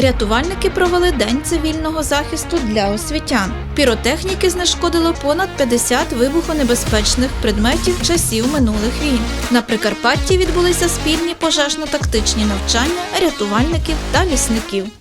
Рятувальники провели день цивільного захисту для освітян. Піротехніки знешкодило понад 50 вибухонебезпечних предметів часів минулих війн. На Прикарпатті відбулися спільні пожежно-тактичні навчання рятувальників та лісників.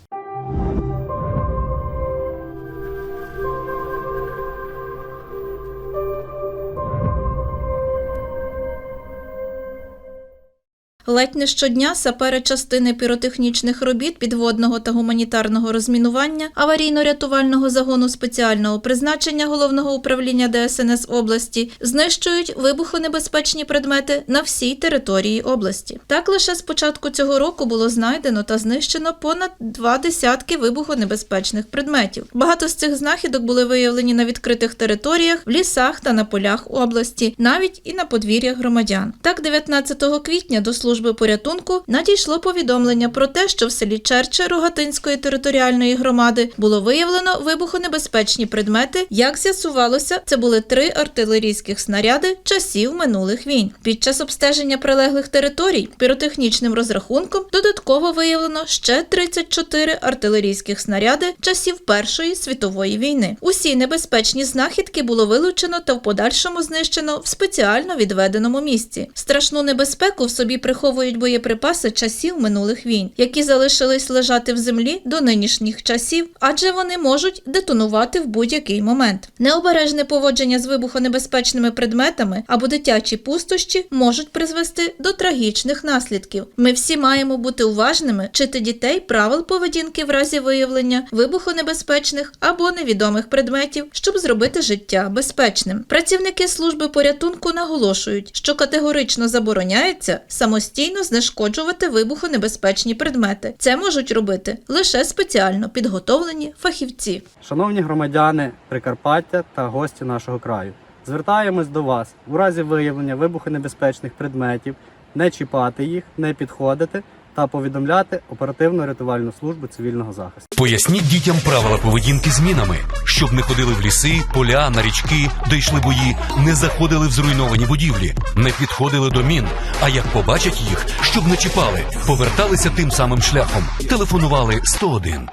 Ледь не щодня сапери частини піротехнічних робіт підводного та гуманітарного розмінування аварійно-рятувального загону спеціального призначення головного управління ДСНС області знищують вибухонебезпечні предмети на всій території області. Так лише з початку цього року було знайдено та знищено понад два десятки вибухонебезпечних предметів. Багато з цих знахідок були виявлені на відкритих територіях, в лісах та на полях області, навіть і на подвір'ях громадян. Так, 19 квітня до служби порятунку надійшло повідомлення про те, що в селі Черче Рогатинської територіальної громади було виявлено вибухонебезпечні предмети. Як з'ясувалося, це були три артилерійських снаряди часів минулих війн. Під час обстеження прилеглих територій піротехнічним розрахунком додатково виявлено ще 34 артилерійських снаряди часів Першої світової війни. Усі небезпечні знахідки було вилучено та в подальшому знищено в спеціально відведеному місці. Страшну небезпеку в собі приховують боєприпаси часів минулих війн, які залишились лежати в землі до нинішніх часів, адже вони можуть детонувати в будь-який момент. Необережне поводження з вибухонебезпечними предметами або дитячі пустощі можуть призвести до трагічних наслідків. Ми всі маємо бути уважними, вчити дітей правил поведінки в разі виявлення вибухонебезпечних або невідомих предметів, щоб зробити життя безпечним. Працівники служби порятунку наголошують, що категорично забороняється самостійно знешкоджувати вибухонебезпечні предмети. Це можуть робити лише спеціально підготовлені фахівці. Шановні громадяни Прикарпаття та гості нашого краю, звертаємось до вас у разі виявлення вибухонебезпечних предметів, не чіпати їх, не підходити та повідомляти оперативну рятувальну службу цивільного захисту. Поясніть дітям правила поведінки з мінами, щоб не ходили в ліси, поля, на річки, де йшли бої, не заходили в зруйновані будівлі, не підходили до мін. А як побачать їх, щоб не чіпали, поверталися тим самим шляхом, телефонували 101.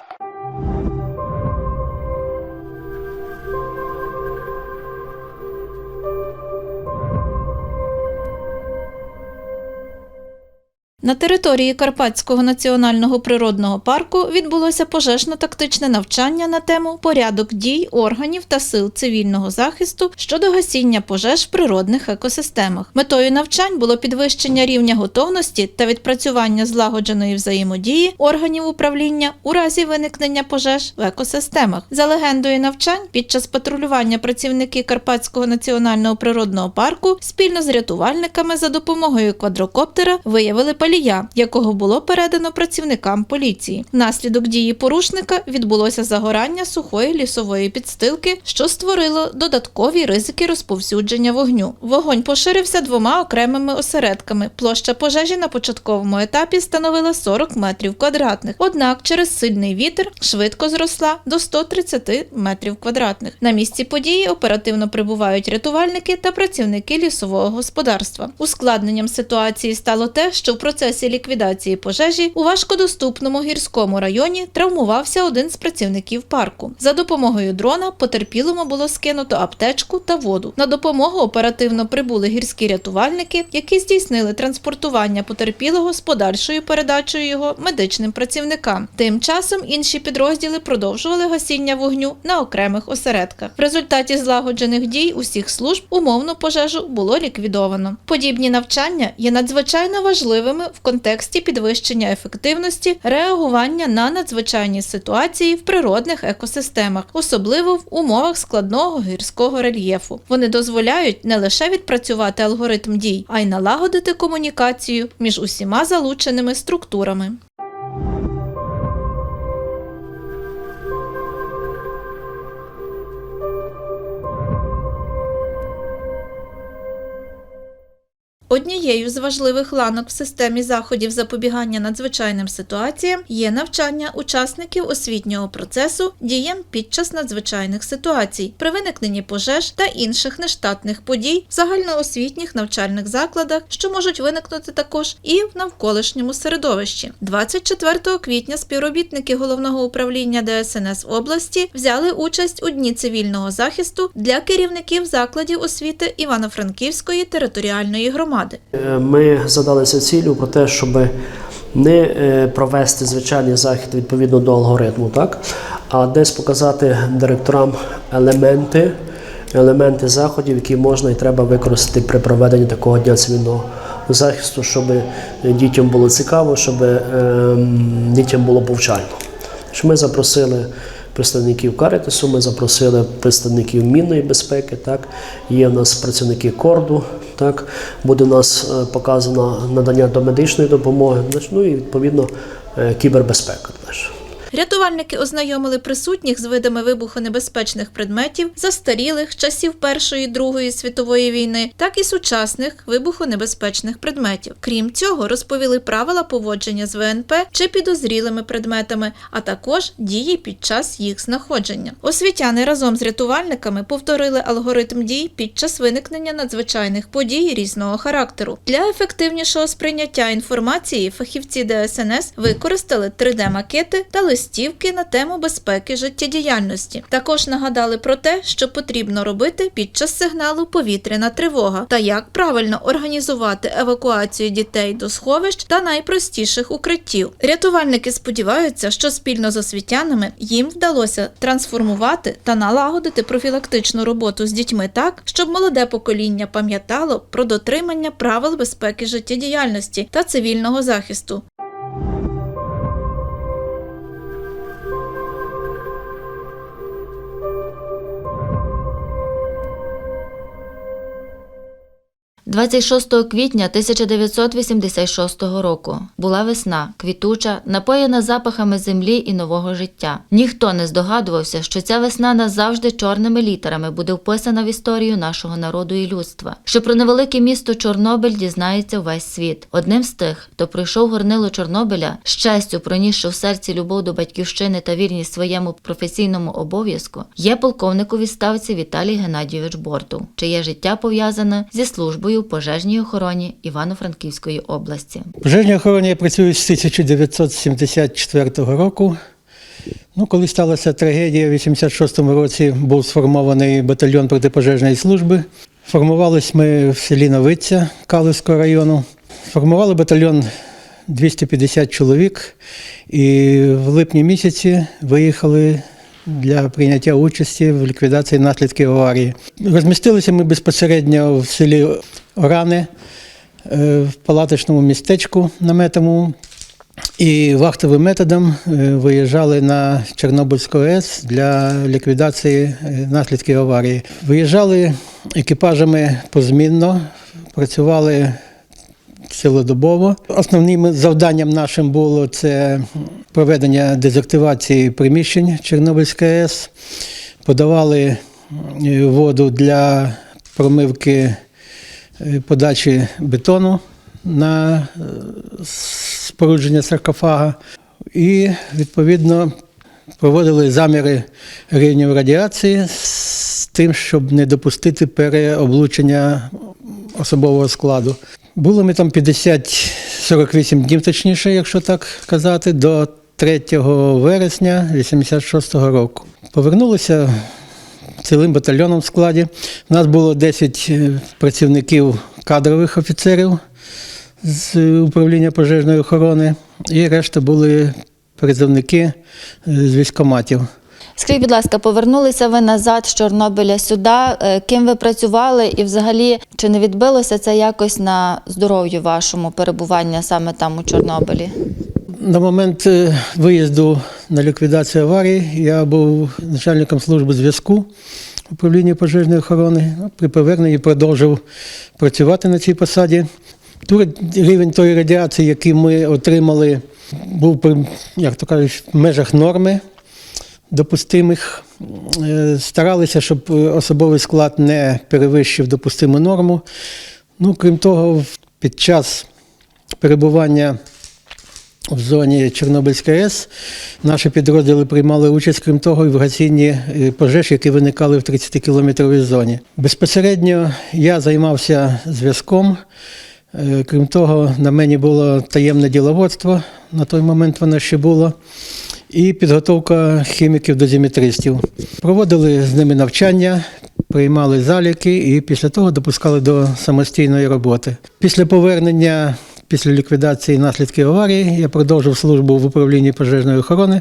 На території Карпатського національного природного парку відбулося пожежно-тактичне навчання на тему порядок дій органів та сил цивільного захисту щодо гасіння пожеж в природних екосистемах. Метою навчань було підвищення рівня готовності та відпрацювання злагодженої взаємодії органів управління у разі виникнення пожеж в екосистемах. За легендою навчань, під час патрулювання працівники Карпатського національного природного парку спільно з рятувальниками за допомогою квадрокоптера виявили палія, якого було передано працівникам поліції. Внаслідок дії порушника відбулося загорання сухої лісової підстилки, що створило додаткові ризики розповсюдження вогню. Вогонь поширився двома окремими осередками. Площа пожежі на початковому етапі становила 40 метрів квадратних. Однак через сильний вітер швидко зросла до 130 метрів квадратних. На місці події оперативно прибувають рятувальники та працівники лісового господарства. Ускладненням ситуації стало те, що в процесі ліквідації пожежі у важкодоступному гірському районі травмувався один з працівників парку. За допомогою дрона потерпілому було скинуто аптечку та воду. На допомогу оперативно прибули гірські рятувальники, які здійснили транспортування потерпілого з подальшою передачею його медичним працівникам. Тим часом інші підрозділи продовжували гасіння вогню на окремих осередках. В результаті злагоджених дій усіх служб умовну пожежу було ліквідовано. Подібні навчання є надзвичайно важливими в контексті підвищення ефективності реагування на надзвичайні ситуації в природних екосистемах, особливо в умовах складного гірського рельєфу. Вони дозволяють не лише відпрацювати алгоритм дій, а й налагодити комунікацію між усіма залученими структурами. Однією з важливих ланок в системі заходів запобігання надзвичайним ситуаціям є навчання учасників освітнього процесу діям під час надзвичайних ситуацій, при виникненні пожеж та інших нештатних подій в загальноосвітніх навчальних закладах, що можуть виникнути також і в навколишньому середовищі. 24 квітня співробітники головного управління ДСНС області взяли участь у дні цивільного захисту для керівників закладів освіти Івано-Франківської територіальної громади. Е, Ми задалися цілю про те, щоб не е, провести звичайний захід відповідно до алгоритму, так? а десь показати директорам елементи, елементи заходів, які можна і треба використати при проведенні такого дня цивільного захисту, щоб дітям було цікаво, щоб ем, дітям було повчально. Ми запросили представників Карітасу, ми запросили представників мінної безпеки. Так є в нас працівники корду. Так буде у нас е, показано надання домедичної допомоги. Ну і відповідно е, кібербезпека. Рятувальники ознайомили присутніх з видами вибухонебезпечних предметів застарілих часів Першої Другої світової війни, так і сучасних вибухонебезпечних предметів. Крім цього, розповіли правила поводження з ВНП чи підозрілими предметами, а також дії під час їх знаходження. Освітяни разом з рятувальниками повторили алгоритм дій під час виникнення надзвичайних подій різного характеру. Для ефективнішого сприйняття інформації фахівці ДСНС використали 3D-макети та листівки на тему безпеки життєдіяльності. Також нагадали про те, що потрібно робити під час сигналу повітряна тривога та як правильно організувати евакуацію дітей до сховищ та найпростіших укриттів. Рятувальники сподіваються, що спільно з освітянами їм вдалося трансформувати та налагодити профілактичну роботу з дітьми так, щоб молоде покоління пам'ятало про дотримання правил безпеки життєдіяльності та цивільного захисту. – 26 квітня 1986 року була весна, квітуча, напоєна запахами землі і нового життя. Ніхто не здогадувався, що ця весна назавжди чорними літерами буде вписана в історію нашого народу і людства. Що про невелике місто Чорнобиль дізнається увесь світ. Одним з тих, хто пройшов горнило Чорнобиля, з честю пронісши в серці любов до батьківщини та вірність своєму професійному обов'язку, є полковник у відставці Віталій Геннадійович Бортов, чиє життя пов'язане зі службою пожежній охороні Івано-Франківської області. Пожежній охороні я працюю з 1974 року. Ну, коли сталася трагедія, в 86-му році був сформований батальйон протипожежної служби. Формувались ми в селі Новиця Калицького району. Сформували батальйон 250 чоловік і в липні місяці виїхали для прийняття участі в ліквідації наслідків аварії. Розмістилися ми безпосередньо в селі Орани, е, в палаточному містечку наметовому. І вахтовим методом е, виїжджали на Чорнобильську АЕС для ліквідації е, наслідків аварії. Виїжджали екіпажами позмінно, працювали цілодобово. Основним завданням нашим було це проведення дезактивації приміщень Чорнобильської АЕС. Подавали воду для промивки подачі бетону на е, спорудження саркофага. І, відповідно, проводили заміри рівнів радіації з тим, щоб не допустити переоблучення особового складу. Було ми там 50-48 днів, точніше, якщо так казати, до 3 вересня 86-го року. Повернулися цілим батальйоном в складі. У нас було 10 е, працівників кадрових офіцерів з управління пожежної охорони, і решта були призовники е, з військоматів. Скажіть, будь ласка, повернулися ви назад з Чорнобиля сюди. Е, Ким ви працювали, і взагалі чи не відбилося це якось на здоров'ю вашому перебування саме там у Чорнобилі? На момент виїзду на ліквідацію аварії я був начальником служби зв'язку управління пожежної охорони. Ну, При поверненні продовжив працювати на цій посаді. Тут рівень тої радіації, який ми отримали, був як то кажуть, в межах норми допустимих. Е, Старалися, щоб особовий склад не перевищив допустиму норму. Ну, крім того, Під час перебування в зоні Чорнобильської АЕС наші підрозділи приймали участь, крім того, і в гасінні е, пожеж, які виникали в 30-кілометровій зоні. Безпосередньо я займався зв'язком. Е, Крім того, на мені було таємне діловодство, на той момент воно ще було, і підготовка хіміків дозіметристів. Проводили з ними навчання, приймали заліки і після того допускали до самостійної роботи. Після повернення, після ліквідації наслідків аварії, я продовжив службу в управлінні пожежної охорони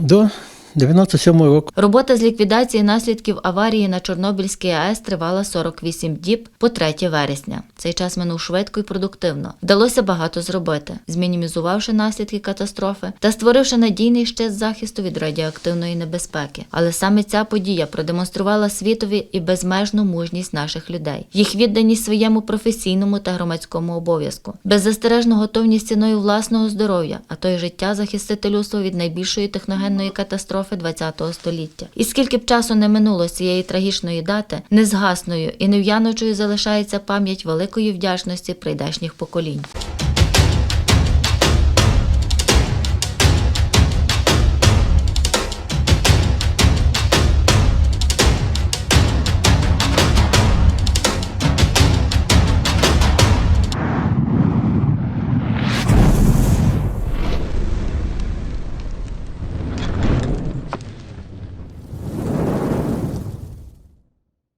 до 97 року. Робота з ліквідації наслідків аварії на Чорнобильській АЕС тривала 48 діб по 3 вересня. Цей час минув швидко і продуктивно. Вдалося багато зробити, змінімізувавши наслідки катастрофи та створивши надійний щит захисту від радіоактивної небезпеки. Але саме ця подія продемонструвала світові і безмежну мужність наших людей, їх відданість своєму професійному та громадському обов'язку, беззастережну готовність ціною власного здоров'я, а то й життя захистити людство від найбільшої техногенної катастрофи ХХ століття. І скільки б часу не минуло з цієї трагічної дати, незгасною і нев'яночою залишається пам'ять великої вдячності прийдешніх поколінь.